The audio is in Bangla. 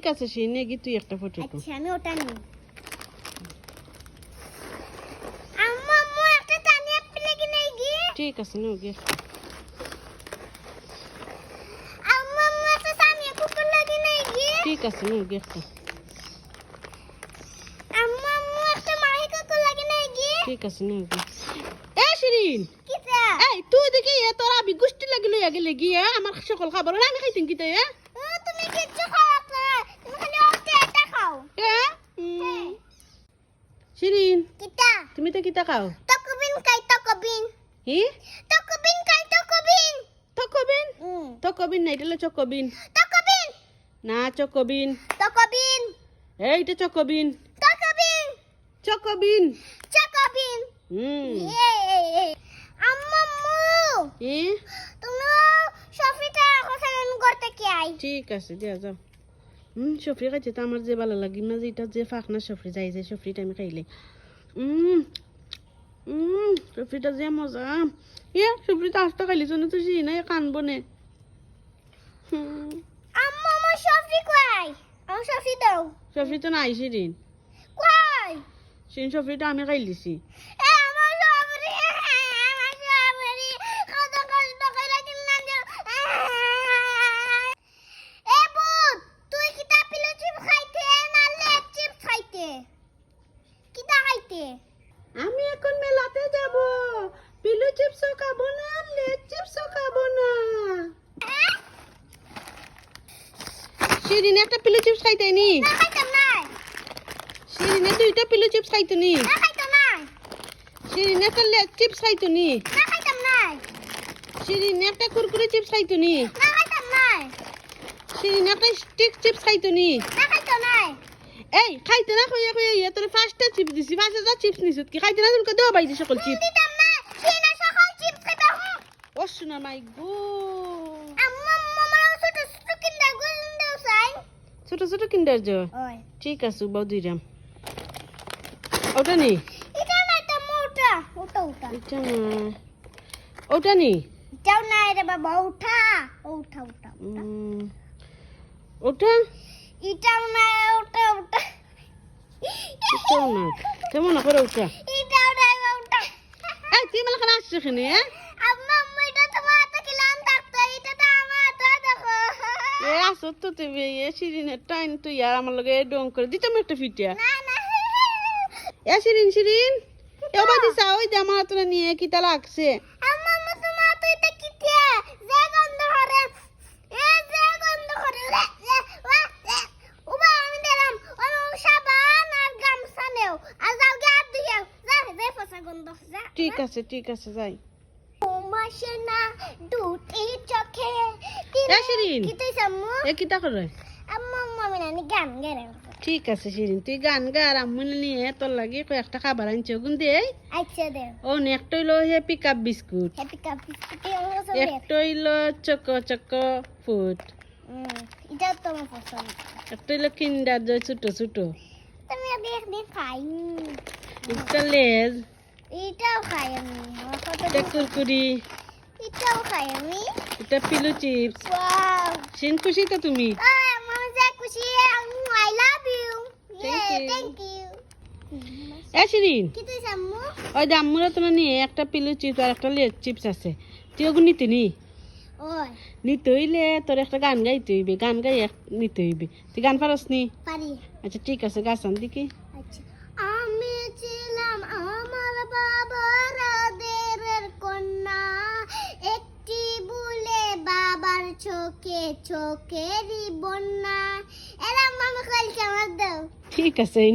ঠিক আছে সেই নেগি তুই একটা ফটো আচ্ছা আমি ওটা নিই। গিয়ে। ঠিক আছে নে গে আম্মু আম্মু একটা টানি কুকুর লেগে নেই গিয়ে। ঠিক আছে নে গে একটা। আম্মু আম্মু একটা মাহি কুকুর লেগে নেই গিয়ে। ঠিক আছে নে গে এ শিরিন! এই তুই দেখি এ তোর আবি গুষ্টি লাগিল আগে লেগি আমার সকল খাবার আমি খাইতেন কি তাই এ ও তুমি কিচ্ছু খাও না তুমি খালি ওটা এটা খাও এ উম, শিরিন কিটা তুমি তো কিতা খাও? তকবিন খাই তকবিন হি তকবিন খাই তকবিন থকবিন হুম থকবিন না এটা হলো চকবিন তকবিন না চকবিন তকবিন এইটা চকবিন তকবিন চকবিন তকবিন হুম। আম্মু ই তুমি সফিটা এখন করতে কি আই ঠিক আছে দিয়া যাও। হুম সফরি খাইছে তো আমার যে ভালো লাগে না যেটা যে ফাঁকনা সফরি যাই যে সফরিটা আমি খাইলে। হুম হুম সফরিটা যে মজা। ইয়ে সফরিটা আস্তে খাইলি জন্য তো সি না কানবো নে। আম্মু আমার সফি কই? আমার সফি দাও। সফরিটা নাই সেদিন। কই? সেদিন সফরিটা আমি খাইলিছি। এ আমার সফরি আমার সফরি কত কষ্ট করে কিনা দিও এ বুত তুই কিতা পিলো চিপ খাইতে না লেট চিপ খাইতে খাইতে আমি এখন মেলাতে যাব। পিলু চিপসও খাব না লেট চিপসও খাব না। সেদিন একটা পিলু চিপস খাইতে নি। না খাইতাম নাই। সেদিনে দুইটা পিলু চিপস খাইতো নি। না খাইতাম নাই। সেদিন একটা লেট চিপস খাইতো নি। না খাইতাম নাই। সেদিন একটা কুরকুরে চিপস খাইতো নি। না খাইতাম নাই। সেদিন একটা স্টিক চিপস খাইতো নি। এই খাইতে না কইয়া কইয়া ইয়া তোর ফার্স্টটা চিপস দিছি ফার্স্টটা চিপস নিছত কি খাইতে না তোকে দেওয়া বাইদি সকল চিপ ও শোনা মাই গো। ছোট ছোট কিন্ডার জয় ঠিক আছে বাউ দুইরাম ওটা নি? এটা না। এটা মোটা ওটা ওটা এটা না ওটা? নি এটাও না রে বাবা ওঠা ওঠা ওঠা ওটা এটাও না ওটা। না? কেমন করে ওটা এই তুই মেলা কেন আসছো এখানে এ? আসো তো তুমি এ সিরিনের টাইম তুই আর আমার লগে ডং করে দিতাম একটা ফিটিয়া। এ সিরিন সিরিন এ বাদি ওই যে আমার তোরা নিয়ে কি তা লাগছে আম্মা আম্মা তোমার হাতে এটা কি দিয়ে যে গন্ধ করে এ যে গন্ধ করে লে, লে, ওয়া, লে। উবা আমি দিলাম ওই সাবান আর গামছা নেও আর যাও গে হাত ধুয়ে যা যে ফসা গন্ধ যা ঠিক আছে ঠিক আছে যাই। না দুটি চোখে। শিরিন। এ কি তা করে ঠিক আছে শিরিন তুই গান গা আর আম্মু নিয়ে তোর লাগে কয়েকটা খাবার আনছে ওগুন দে আচ্ছা দে। ও একটা হইল হে পিক আপ বিস্কুট একটা হইল চকো চকো ফুড এটা তো আমার পছন্দ। একটা হইল কিন্ডার জয় ছোট ছোট। তুমি একদিন খাই একটা লেজ এটাও খাই আমি আমার কত একটা কুরকুরি এটাও খাই আমি এটা পিলু চিপস ওয়াও সিন খুশি তো তুমি আমার যা খুশি I love you Thank you. Thank you এ শিরিন কি তুই সাম্মু ওই যে আম্মুরা তোমার নিয়ে একটা পিলু চিপস আর একটা লেজ চিপস আছে তুই ওগুলো নিতে নি ওই নিতে হইলে তোর একটা গান গাইতে হইবে গান গাই এক- নিতে হইবে তুই গান পারস নি পারি আচ্ছা ঠিক আছে গাছান দেখি আচ্ছা চোখে চোখেরই বন্যা। এরা মামা কালকে আমার দাও। ঠিক আছে এই